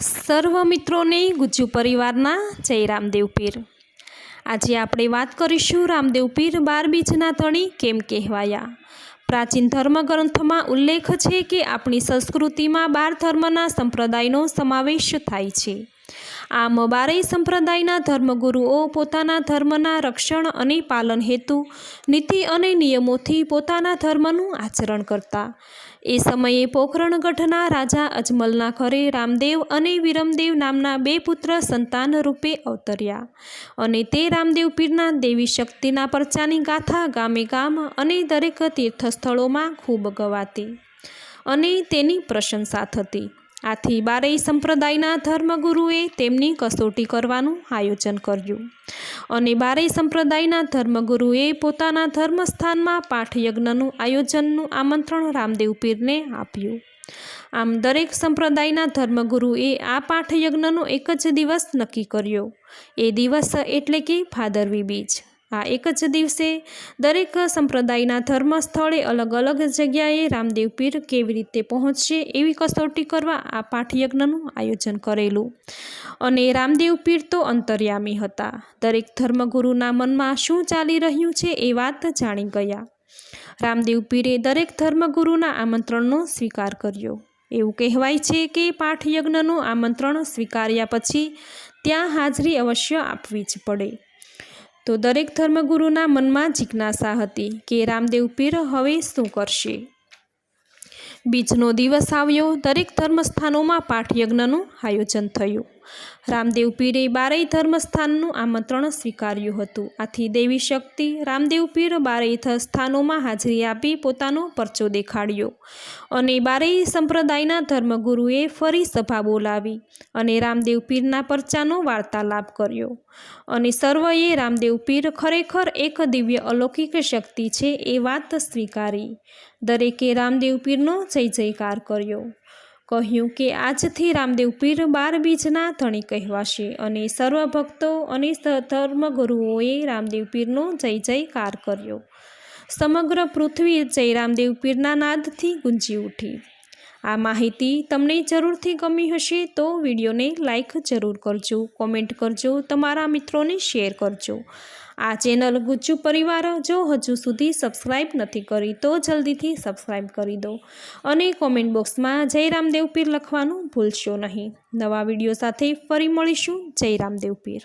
સર્વ મિત્રોને ગુજ્જુ પરિવારના જય રામદેવ પીર. આજે આપણે વાત કરીશું રામદેવ પીર બાર બીજના તણી કેમ કહેવાયા. પ્રાચીન ધર્મગ્રંથોમાં ઉલ્લેખ છે કે આપણી સંસ્કૃતિમાં બાર ધર્મના સંપ્રદાયનો સમાવેશ થાય છે. આમ બારેય સંપ્રદાયના ધર્મગુરુઓ પોતાના ધર્મના રક્ષણ અને પાલન હેતુ, નીતિ અને નિયમોથી પોતાના ધર્મનું આચરણ કરતા. એ સમયે પોખરણ ગઢના રાજા અજમલના ઘરે રામદેવ અને વિરમદેવ નામના બે પુત્ર સંતાન રૂપે અવતર્યા અને તે રામદેવ પીરના દેવી શક્તિના પરચાની ગાથા ગામે ગામ અને દરેક તીર્થસ્થળોમાં ખૂબ ગવાતી અને તેની પ્રશંસા થતી. આથી બારેય સંપ્રદાયના ધર્મગુરુએ તેમની કસોટી કરવાનું આયોજન કર્યું. અને બારેય સંપ્રદાયના ધર્મગુરુએ પોતાના ધર્મસ્થાનમાં પાઠયજ્ઞનું આયોજનનું આમંત્રણ રામદેવ પીરને આપ્યું. આમ દરેક સંપ્રદાયના ધર્મગુરુએ આ પાઠયજ્ઞનો એક જ દિવસ નક્કી કર્યો. એ દિવસ એટલે કે ભાદરવી બીજ. આ એક જ દિવસે દરેક સંપ્રદાયના ધર્મ સ્થળે અલગ અલગ જગ્યાએ રામદેવ પીર કેવી રીતે પહોંચશે એવી કસોટી કરવા આ પાઠયજ્ઞનું આયોજન કરેલું. અને રામદેવ પીર તો અંતર્યામી હતા. દરેક ધર્મગુરુના મનમાં શું ચાલી રહ્યું છે એ વાત જાણી ગયા. રામદેવ પીરે દરેક ધર્મગુરુના આમંત્રણનો સ્વીકાર કર્યો. એવું કહેવાય છે કે પાઠયજ્ઞનું આમંત્રણ સ્વીકાર્યા પછી ત્યાં હાજરી અવશ્ય આપવી જ પડે. તો દરેક ધર્મગુરુના મનમાં જિજ્ઞાસા હતી કે રામદેવ પીર હવે શું કરશે? બીજનો દિવસ આવ્યો, દરેક ધર્મસ્થાનોમાં પાઠયજ્ઞનું આયોજન થયું. રામદેવ પીરે બારેય ધર્મસ્થાનનું આમંત્રણ સ્વીકાર્યું હતું. આથી દેવી શક્તિ રામદેવ પીર બારેય સ્થાનોમાં હાજરી આપી પોતાનો પરચો દેખાડ્યો અને બારેય સંપ્રદાયના ધર્મગુરુએ ફરી સભા બોલાવી અને રામદેવ પીરના પરચાનો વાર્તાલાપ કર્યો. અને સર્વએ રામદેવ પીર ખરેખર એક દિવ્ય અલૌકિક શક્તિ છે એ વાત સ્વીકારી. દરેકે રામદેવ પીરનો જય જયકાર કર્યો. કહ્યું કે આજથી રામદેવ પીર બાર બીજના ધણી કહેવાશે અને સર્વ ભક્તો અને ધર્મગુરુઓએ રામદેવ પીરનો જય જયકાર કર્યો. સમગ્ર પૃથ્વી જય રામદેવ પીરના નાદથી ગુંજી ઉઠી. આ માહિતી તમને જરૂરથી ગમી હશે તો વિડીયોને લાઈક જરૂર કરજો, કોમેન્ટ કરજો, તમારા મિત્રોને શેર કરજો. આ ચેનલ ગુજ્જુ પરિવાર જો હજુ સુધી સબસ્ક્રાઈબ નથી કરી તો જલ્દીથી સબસ્ક્રાઈબ કરી દો. અને કોમેન્ટ બોક્સમાં જય રામદેવ પીર લખવાનું ભૂલશો નહીં. નવા વીડિયો સાથે ફરી મળીશું. જય રામદેવ પીર.